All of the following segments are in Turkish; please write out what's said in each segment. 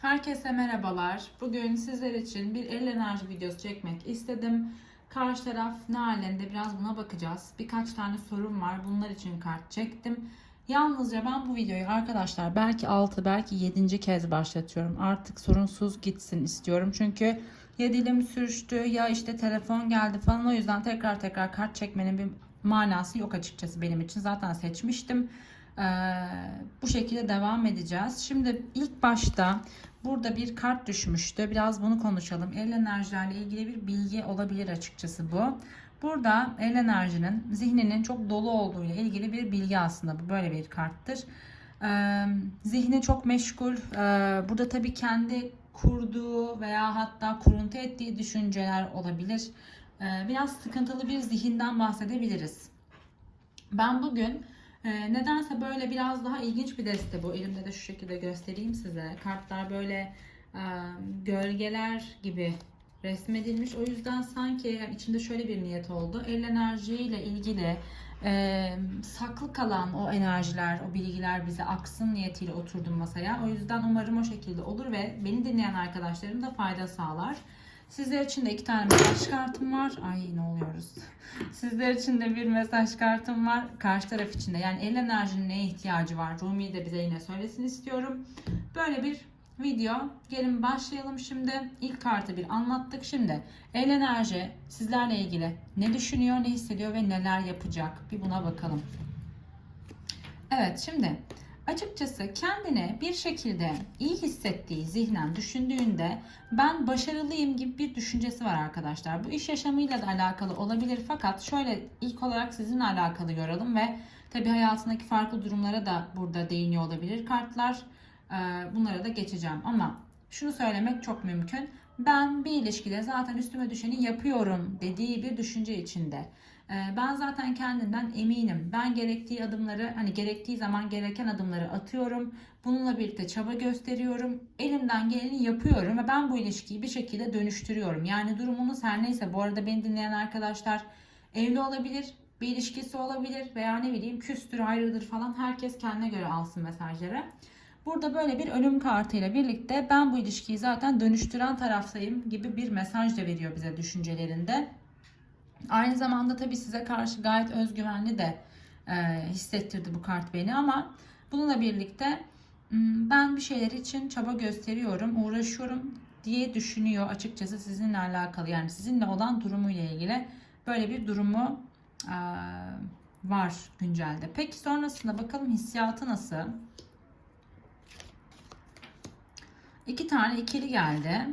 Herkese merhabalar. Bugün sizler için bir el enerji videosu çekmek istedim. Karşı taraf ne halinde biraz buna bakacağız. Birkaç tane sorum var. Bunlar için kart çektim. Yalnızca ben bu videoyu arkadaşlar belki 6 belki 7. kez başlatıyorum. Artık sorunsuz gitsin istiyorum. Çünkü ya dilim sürçtü ya işte telefon geldi falan. O yüzden tekrar tekrar kart çekmenin bir manası yok açıkçası benim için. Zaten seçmiştim. Ee, bu şekilde devam edeceğiz. Şimdi ilk başta burada bir kart düşmüştü. Biraz bunu konuşalım. El enerjilerle ilgili bir bilgi olabilir açıkçası bu. Burada el enerjinin zihninin çok dolu olduğu ilgili bir bilgi aslında bu böyle bir karttır. Ee, zihni çok meşgul. Ee, burada tabii kendi kurduğu veya hatta kuruntu ettiği düşünceler olabilir. Ee, biraz sıkıntılı bir zihinden bahsedebiliriz. Ben bugün ee, nedense böyle biraz daha ilginç bir deste bu. Elimde de şu şekilde göstereyim size. Kartlar böyle e, gölgeler gibi resmedilmiş. O yüzden sanki içinde şöyle bir niyet oldu. El enerjiyle ilgili e, saklı kalan o enerjiler, o bilgiler bize aksın niyetiyle oturdum masaya. O yüzden umarım o şekilde olur ve beni dinleyen arkadaşlarım da fayda sağlar. Sizler için de iki tane mesaj kartım var. Ay ne oluyoruz? Sizler için de bir mesaj kartım var. Karşı taraf için de. Yani el enerjinin neye ihtiyacı var? Rumi de bize yine söylesin istiyorum. Böyle bir video. Gelin başlayalım şimdi. İlk kartı bir anlattık. Şimdi el enerji sizlerle ilgili ne düşünüyor, ne hissediyor ve neler yapacak? Bir buna bakalım. Evet şimdi açıkçası kendine bir şekilde iyi hissettiği zihnen düşündüğünde ben başarılıyım gibi bir düşüncesi var arkadaşlar. Bu iş yaşamıyla da alakalı olabilir fakat şöyle ilk olarak sizinle alakalı görelim ve tabi hayatındaki farklı durumlara da burada değiniyor olabilir kartlar. Ee, Bunlara da geçeceğim ama şunu söylemek çok mümkün. Ben bir ilişkide zaten üstüme düşeni yapıyorum dediği bir düşünce içinde. Ee, Ben zaten kendimden eminim. Ben gerektiği adımları hani gerektiği zaman gereken adımları atıyorum. Bununla birlikte çaba gösteriyorum. Elimden geleni yapıyorum ve ben bu ilişkiyi bir şekilde dönüştürüyorum. Yani durumumuz her neyse bu arada beni dinleyen arkadaşlar evli olabilir, bir ilişkisi olabilir veya ne bileyim küstür, ayrıdır falan herkes kendine göre alsın mesajları. Burada böyle bir ölüm kartıyla birlikte ben bu ilişkiyi zaten dönüştüren taraftayım gibi bir mesaj da veriyor bize düşüncelerinde. Aynı zamanda tabii size karşı gayet özgüvenli de e, hissettirdi bu kart beni ama bununla birlikte m, ben bir şeyler için çaba gösteriyorum, uğraşıyorum diye düşünüyor açıkçası sizinle alakalı yani sizinle olan durumuyla ilgili böyle bir durumu e, var güncelde. Peki sonrasında bakalım hissiyatı nasıl? İki tane ikili geldi.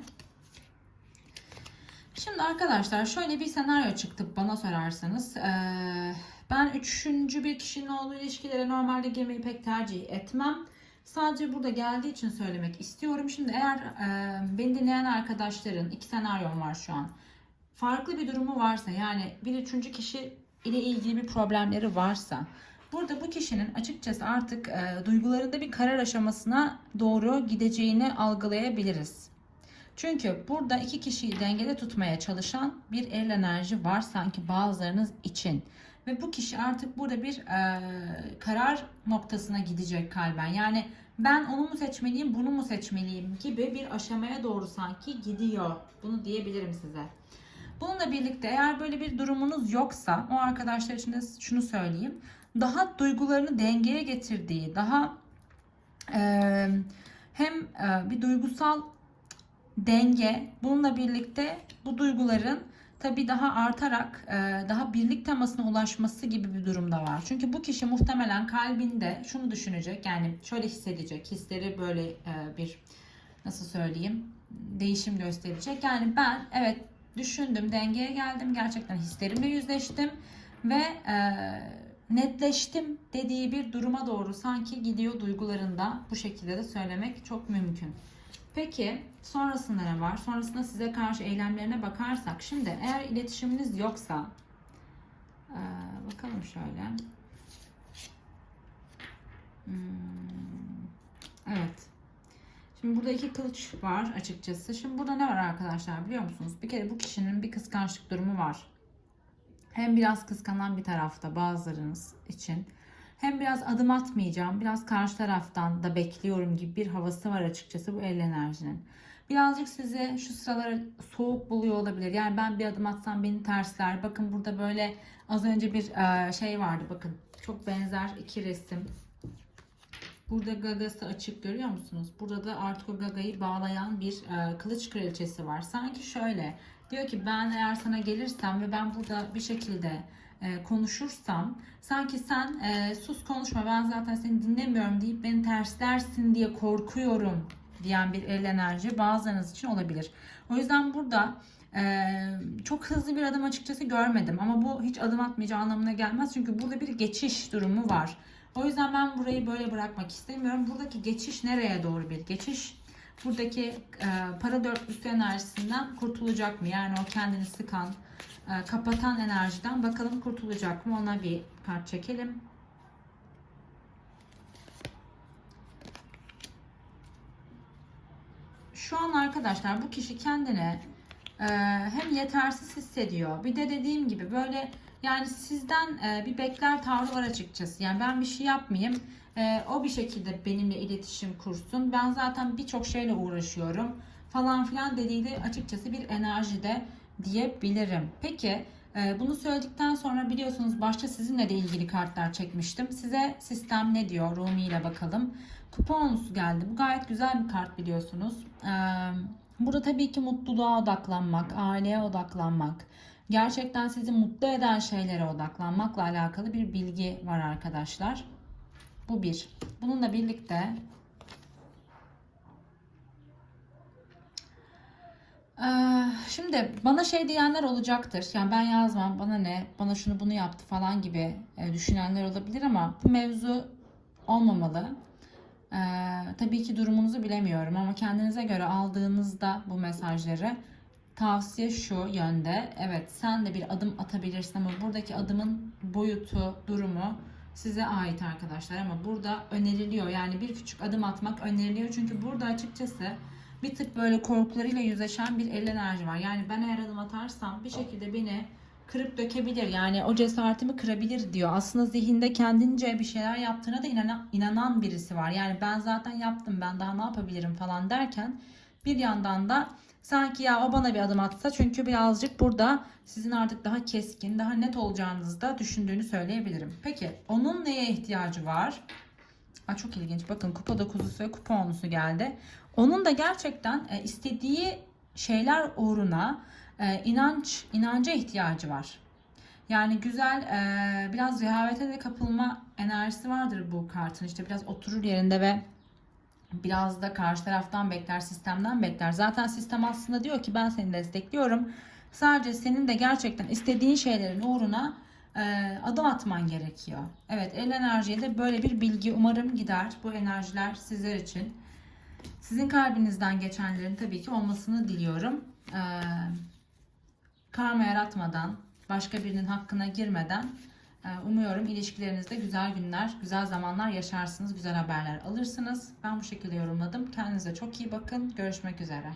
Şimdi arkadaşlar şöyle bir senaryo çıktı bana sorarsanız. Ee, ben üçüncü bir kişinin olduğu ilişkilere normalde girmeyi pek tercih etmem. Sadece burada geldiği için söylemek istiyorum. Şimdi eğer e, beni dinleyen arkadaşların iki senaryom var şu an. Farklı bir durumu varsa yani bir üçüncü kişi ile ilgili bir problemleri varsa burada bu kişinin açıkçası artık e, duygularında bir karar aşamasına doğru gideceğini algılayabiliriz. Çünkü burada iki kişiyi dengede tutmaya çalışan bir el enerji var sanki bazılarınız için. Ve bu kişi artık burada bir e, karar noktasına gidecek kalben. Yani ben onu mu seçmeliyim, bunu mu seçmeliyim gibi bir aşamaya doğru sanki gidiyor. Bunu diyebilirim size. Bununla birlikte eğer böyle bir durumunuz yoksa o arkadaşlar için de şunu söyleyeyim. Daha duygularını dengeye getirdiği, daha e, hem e, bir duygusal denge bununla birlikte bu duyguların tabii daha artarak e, daha birlik temasına ulaşması gibi bir durumda var. Çünkü bu kişi muhtemelen kalbinde şunu düşünecek yani şöyle hissedecek hisleri böyle e, bir nasıl söyleyeyim değişim gösterecek. Yani ben evet düşündüm dengeye geldim gerçekten hislerimle yüzleştim ve e, netleştim dediği bir duruma doğru sanki gidiyor duygularında bu şekilde de söylemek çok mümkün. Peki sonrasında ne var? Sonrasında size karşı eylemlerine bakarsak. Şimdi eğer iletişiminiz yoksa ee, bakalım şöyle. Hmm, evet. Şimdi burada iki kılıç var açıkçası. Şimdi burada ne var arkadaşlar biliyor musunuz? Bir kere bu kişinin bir kıskançlık durumu var. Hem biraz kıskanan bir tarafta bazılarınız için Hem biraz adım atmayacağım, biraz karşı taraftan da bekliyorum gibi bir havası var açıkçası bu el enerjinin. Birazcık sizi şu sıralar soğuk buluyor olabilir. Yani ben bir adım atsam beni tersler. Bakın burada böyle az önce bir e, şey vardı bakın. Çok benzer iki resim. Burada gagası açık görüyor musunuz? Burada da artık o gagayı bağlayan bir e, kılıç kraliçesi var. Sanki şöyle diyor ki ben eğer sana gelirsem ve ben burada bir şekilde e, konuşursam sanki sen e, sus konuşma ben zaten seni dinlemiyorum deyip beni terslersin diye korkuyorum diyen bir el enerji bazılarınız için olabilir. O yüzden burada e, çok hızlı bir adım açıkçası görmedim ama bu hiç adım atmayacağı anlamına gelmez çünkü burada bir geçiş durumu var. O yüzden ben burayı böyle bırakmak istemiyorum. Buradaki geçiş nereye doğru bir geçiş? Buradaki e, para dörtlüsü enerjisinden kurtulacak mı? Yani o kendini sıkan, e, kapatan enerjiden bakalım kurtulacak mı? Ona bir kart çekelim. Şu an arkadaşlar bu kişi kendine e, hem yetersiz hissediyor. Bir de dediğim gibi böyle yani sizden e, bir bekler tavrı var açıkçası. Yani ben bir şey yapmayayım. e, o bir şekilde benimle iletişim kursun. Ben zaten birçok şeyle uğraşıyorum falan filan dediği de açıkçası bir enerjide diyebilirim. Peki e, bunu söyledikten sonra biliyorsunuz başta sizinle de ilgili kartlar çekmiştim. Size sistem ne diyor? Rumi ile bakalım. Kuponlusu geldi. Bu gayet güzel bir kart biliyorsunuz. Burada tabii ki mutluluğa odaklanmak, aileye odaklanmak, gerçekten sizi mutlu eden şeylere odaklanmakla alakalı bir bilgi var arkadaşlar. Bu bir. Bununla birlikte Ee, Şimdi bana şey diyenler olacaktır. Yani ben yazmam, bana ne, bana şunu bunu yaptı falan gibi e, düşünenler olabilir ama bu mevzu olmamalı. Ee, tabii ki durumunuzu bilemiyorum ama kendinize göre aldığınızda bu mesajları tavsiye şu yönde. Evet sen de bir adım atabilirsin ama buradaki adımın boyutu, durumu size ait arkadaşlar ama burada öneriliyor. Yani bir küçük adım atmak öneriliyor. Çünkü burada açıkçası bir tık böyle korkularıyla yüzleşen bir el enerji var. Yani ben eğer adım atarsam bir şekilde beni kırıp dökebilir. Yani o cesaretimi kırabilir diyor. Aslında zihinde kendince bir şeyler yaptığına da inanan, inanan birisi var. Yani ben zaten yaptım ben daha ne yapabilirim falan derken bir yandan da sanki ya o bana bir adım atsa çünkü birazcık burada sizin artık daha keskin, daha net olacağınızı da düşündüğünü söyleyebilirim. Peki onun neye ihtiyacı var? Aa, çok ilginç. Bakın kupa dokuzusu ve kupa onusu geldi. Onun da gerçekten e, istediği şeyler uğruna e, inanç, inanca ihtiyacı var. Yani güzel e, biraz rehavete de kapılma enerjisi vardır bu kartın. İşte biraz oturur yerinde ve biraz da karşı taraftan bekler, sistemden bekler. Zaten sistem aslında diyor ki ben seni destekliyorum. Sadece senin de gerçekten istediğin şeylerin uğruna e, adım atman gerekiyor. Evet el enerjiye de böyle bir bilgi umarım gider. Bu enerjiler sizler için. Sizin kalbinizden geçenlerin tabii ki olmasını diliyorum. E, karma yaratmadan, başka birinin hakkına girmeden umuyorum ilişkilerinizde güzel günler, güzel zamanlar yaşarsınız, güzel haberler alırsınız. Ben bu şekilde yorumladım. Kendinize çok iyi bakın. Görüşmek üzere.